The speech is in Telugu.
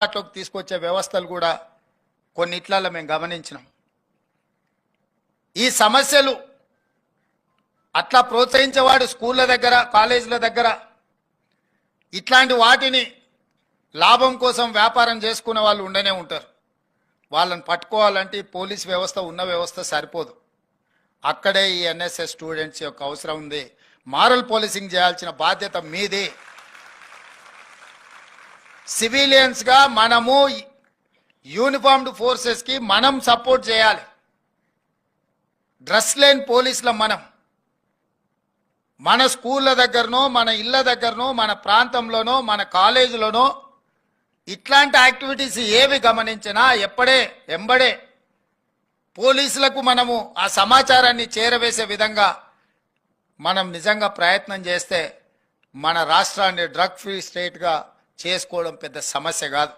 అందుబాటులోకి తీసుకొచ్చే వ్యవస్థలు కూడా కొన్నిట్లలో మేము గమనించినాం. ఈ సమస్యలు అట్లా ప్రోత్సహించేవాడు స్కూళ్ళ దగ్గర కాలేజీల దగ్గర ఇట్లాంటి వాటిని లాభం కోసం వ్యాపారం చేసుకునే వాళ్ళు ఉండనే ఉంటారు. వాళ్ళని పట్టుకోవాలంటే ఈ పోలీస్ వ్యవస్థ ఉన్న వ్యవస్థ సరిపోదు. అక్కడే ఈ ఎన్ఎస్ఎస్ స్టూడెంట్స్ యొక్క అవసరం ఉంది. మారల్ పోలీసింగ్ చేయాల్సిన బాధ్యత మీది. సివిలియన్స్గా మనము యూనిఫామ్డ్ ఫోర్సెస్కి మనం సపోర్ట్ చేయాలి. డ్రెస్ లేని పోలీసుల మనం. మన స్కూళ్ళ దగ్గరనో మన ఇళ్ళ దగ్గరనో మన ప్రాంతంలోనో మన కాలేజీలోనో ఇట్లాంటి యాక్టివిటీస్ ఏవి గమనించినా ఎప్పుడే ఎంబడే పోలీసులకు మనము ఆ సమాచారాన్ని చేరవేసే విధంగా మనం నిజంగా ప్రయత్నం చేస్తే మన రాష్ట్రాన్ని డ్రగ్ ఫ్రీ స్టేట్గా చేసుకోవడం పెద్ద సమస్య కాదు.